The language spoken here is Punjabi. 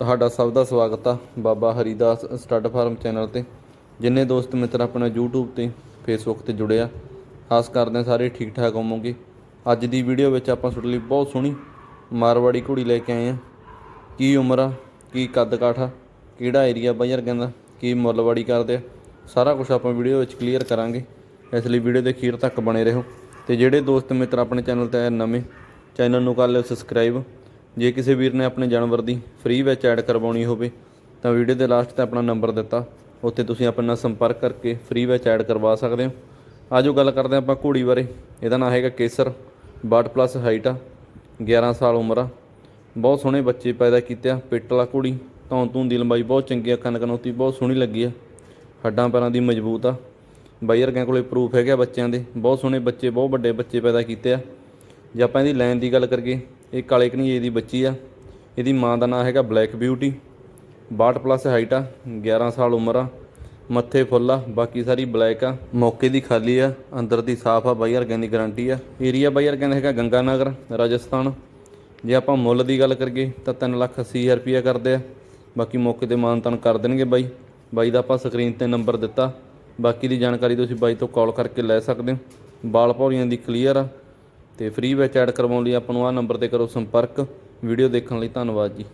ਤੁਹਾਡਾ ਸਭ ਦਾ ਸਵਾਗਤ ਆ Baba Haridas stud farm channel ਤੇ, ਜਿੰਨੇ ਦੋਸਤ ਮਿੱਤਰ ਆਪਣਾ YouTube ਤੇ, Facebook ਤੇ ਜੁੜੇ ਆ ਆਸ ਕਰਦੇ ਹਾਂ ਸਾਰੇ ਠੀਕ ਠਾਕ ਹੋਵੋਗੇ। ਅੱਜ ਦੀ ਵੀਡੀਓ ਵਿੱਚ ਆਪਾਂ ਤੁਹਾਡੇ ਲਈ ਬਹੁਤ ਸੋਹਣੀ ਮਾਰਵਾੜੀ ਘੋੜੀ ਲੈ ਕੇ ਆਏ ਆ ਕੀ ਉਮਰ ਆ, ਕੀ ਕੱਦ ਕਾਠ ਆ, ਕਿਹੜਾ ਏਰੀਆ ਬਾਈ ਕਹਿੰਦਾ, ਕੀ ਮੁੱਲਵਾੜੀ ਕਰਦੇ ਆ, ਸਾਰਾ ਕੁਝ ਆਪਾਂ ਵੀਡੀਓ ਵਿੱਚ ਕਲੀਅਰ ਕਰਾਂਗੇ। ਇਸ ਲਈ ਵੀਡੀਓ ਦੇ ਅਖੀਰ ਤੱਕ ਬਣੇ ਰਹੋ। ਤੇ ਜਿਹੜੇ ਦੋਸਤ ਮਿੱਤਰ ਆਪਣੇ ਚੈਨਲ ਤੇ ਆਏ ਨਵੇਂ, ਚੈਨਲ ਨੂੰ ਕਰ ਲਿਓ ਸਬਸਕ੍ਰਾਈਬ ਜੇ ਕਿਸੇ ਵੀਰ ਨੇ ਆਪਣੇ ਜਾਨਵਰ ਦੀ ਫ੍ਰੀ ਵਿੱਚ ਐਡ ਕਰਵਾਉਣੀ ਹੋਵੇ, ਤਾਂ ਵੀਡੀਓ ਦੇ ਲਾਸਟ ਤੇ ਆਪਣਾ ਨੰਬਰ ਦਿੱਤਾ। ਉੱਥੇ ਤੁਸੀਂ ਆਪਣੇ ਨਾਲ ਸੰਪਰਕ ਕਰਕੇ ਫ੍ਰੀ ਵਿੱਚ ਐਡ ਕਰਵਾ ਸਕਦੇ ਹੋ। ਆਜੋ ਗੱਲ ਕਰਦੇ ਹਾਂ ਆਪਾਂ ਘੋੜੀ ਬਾਰੇ। ਇਹਦਾ ਨਾਮ ਹੈਗਾ ਕੇਸਰ 62 ਪਲੱਸ ਹਾਈਟ ਆ 11 ਸਾਲ ਉਮਰ ਆ। ਬਹੁਤ ਸੋਹਣੇ ਬੱਚੇ ਪੈਦਾ ਕੀਤੇ ਆ, ਪਿੱਟ ਵਾਲਾ ਘੋੜੀ। ਧੌਣ ਧੂਣ ਦੀ ਲੰਬਾਈ ਬਹੁਤ ਚੰਗੀ ਆ, ਕੰਨ ਕਨੋਤੀ ਬਹੁਤ ਸੋਹਣੀ ਲੱਗੀ ਆ। ਹੱਡਾਂ ਪੈਰਾਂ ਦੀ ਮਜ਼ਬੂਤ ਆ। ਬਾਈ ਵਰਗਿਆਂ ਕੋਲੇ ਪ੍ਰੂਫ ਹੈਗਾ ਬੱਚਿਆਂ ਦੇ। ਬਹੁਤ ਸੋਹਣੇ ਬੱਚੇ, ਬਹੁਤ ਵੱਡੇ ਬੱਚੇ ਪੈਦਾ ਕੀਤੇ ਆ। ਜੇ ਆਪਾਂ ਇਹਦੀ ਲਾਈਨ ਦੀ ਗੱਲ ਕਰੀਏ ਇਹ ਕਾਲੇ ਕਨੀਏ ਦੀ ਬੱਚੀ ਆ। ਇਹਦੀ ਮਾਂ ਦਾ ਨਾਮ ਹੈਗਾ ਬਲੈਕ ਬਿਊਟੀ। 62 ਪਲੱਸ ਹਾਈਟ ਆ 11 ਸਾਲ ਉਮਰ ਆ, ਮੱਥੇ ਫੁੱਲ ਆ, ਬਾਕੀ ਸਾਰੀ ਬਲੈਕ ਆ। ਮੌਕੇ ਦੀ ਖਾਲੀ ਆ, ਅੰਦਰ ਦੀ ਸਾਫ਼ ਆ, ਬਾਈ ਵਰਗਿਆਂ ਦੀ ਗਾਰੰਟੀ ਆ। ਏਰੀਆ ਬਾਈ ਵਰਗਿਆਂ ਦਾ ਹੈਗਾ ਗੰਗਾ ਨਗਰ ਰਾਜਸਥਾਨ। ਜੇ ਆਪਾਂ ਮੁੱਲ ਦੀ ਗੱਲ ਕਰੀਏ ਤਾਂ 3 ਲੱਖ 80 ਹਜ਼ਾਰ ਰੁਪਇਆ ਕਰਦੇ ਆ। ਬਾਕੀ ਮੌਕੇ ਤੇ ਮਾਨਤਾਨ ਕਰ ਦੇਣਗੇ ਬਾਈ। ਬਾਈ ਦਾ ਆਪਾਂ ਸਕਰੀਨ ਤੇ ਨੰਬਰ ਦਿੱਤਾ। ਬਾਕੀ ਦੀ ਜਾਣਕਾਰੀ ਤੁਸੀਂ ਬਾਈ ਤੋਂ ਕਾਲ ਕਰਕੇ ਲੈ ਸਕਦੇ ਹੋ। ਬਾਲ ਭੌਰੀਆਂ ਦੀ ਕਲੀਅਰ ਆ। ਤੇ ਫ੍ਰੀ ਵਿੱਚ ਐਡ ਕਰਵਾਉਣ ਲਈ ਆਪਾਂ ਨੂੰ ਆਹ ਨੰਬਰ ਤੇ ਕਰੋ ਸੰਪਰਕ। ਵੀਡੀਓ ਦੇਖਣ ਲਈ ਧੰਨਵਾਦ ਜੀ।